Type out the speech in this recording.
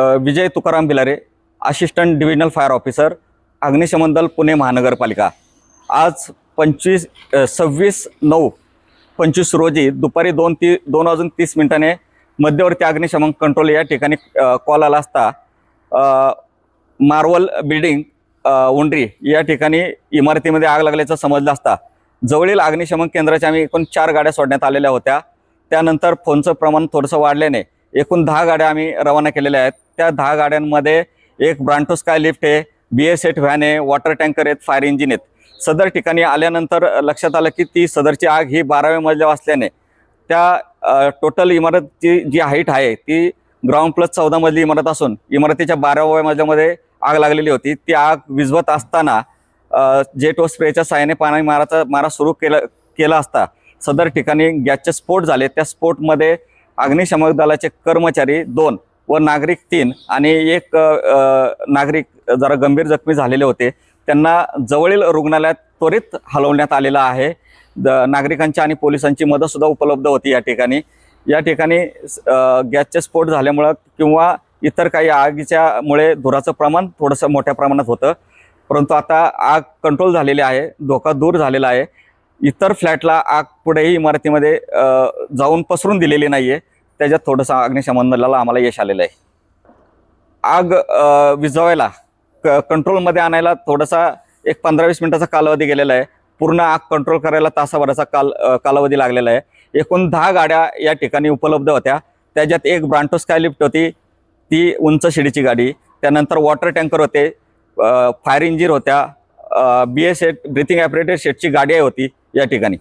Vijay Tukaram Bilare assistant divisional fire officer अग्निशमन दल पुणे महानगरपालिका. आज पंचवीस सव्वीस नऊ पंचवीस रोजी दुपारी दोन ती दोन वाजून तीस मिनिटाने मध्यवर्ती अग्निशमन कंट्रोल या ठिकाणी कॉल आला असता मार्वल बिल्डिंग उंड्री उंडरी या ठिकाणी इमारतीमध्ये आग लागल्याचं समजलं असता. जवळील अग्निशमन केंद्राच्या आम्ही एकूण चार गाड्या सोडण्यात आलेल्या होत्या. त्यानंतर फोनचं प्रमाण थोडंसं वाढल्याने एकूण दहा गाड्या आम्ही रवाना केलेल्या आहेत. त्या दहा गाड्यांमध्ये एक ब्रांटो स्काय लिफ्ट आहे बी एस एट व्हॅन आहे वॉटर टँकर आहेत फायर इंजिन आहेत. सदर ठिकाणी आल्यानंतर लक्षात आलं की ती सदरची आग ही बाराव्या मजल्या असल्याने त्या टोटल इमारतची जी हाईट आहे ती ग्राउंड प्लस चौदा मजली इमारत असून इमारतीच्या बाराव्या मजल्यामध्ये आग लागलेली होती. ती आग विझवत असताना जेट व स्प्रेच्या साहाय्याने पाणी माराचा मारा सुरू केला केला असता सदर ठिकाणी गॅसचे स्फोट झाले. त्या स्फोटमध्ये अग्निशमक दलाचे कर्मचारी दोन व नागरिक तीन आणि एक नागरिक जरा गंभीर जखमी झालेले होते. त्यांना जवळील रुग्णालयात त्वरित हलवण्यात आलेलं आहे. द नागरिकांची आणि पोलिसांची मदतसुद्धा उपलब्ध होती या ठिकाणी. या ठिकाणी गॅसचे स्फोट झाल्यामुळं किंवा इतर काही आगीच्यामुळे धुराचं प्रमाण थोडंसं मोठ्या प्रमाणात होतं. परंतु आता आग कंट्रोल झालेली आहे धोका दूर झालेला आहे. इतर फ्लॅटला आग पुढेही इमारतीमध्ये जाऊन पसरून दिलेली नाही आहे त्याच्यात थोडंसं अग्निशमन दलाला आम्हाला यश आलेलं आहे. आग विझवायला क कंट्रोलमध्ये आणायला थोडासा एक पंधरा वीस मिनिटाचा कालावधी गेलेला आहे. पूर्ण आग कंट्रोल करायला तासाभराचा काल कालावधी लागलेला आहे. एकूण दहा गाड्या या ठिकाणी उपलब्ध होत्या. त्याच्यात एक ब्रांटो स्काय लिफ्ट होती. ती उंच शिडीची गाडी. त्यानंतर वॉटर टँकर होते. फायर इंजिन होत्या. B S eight breathing apparatus शेटची गाडी होती या ठिकाणी.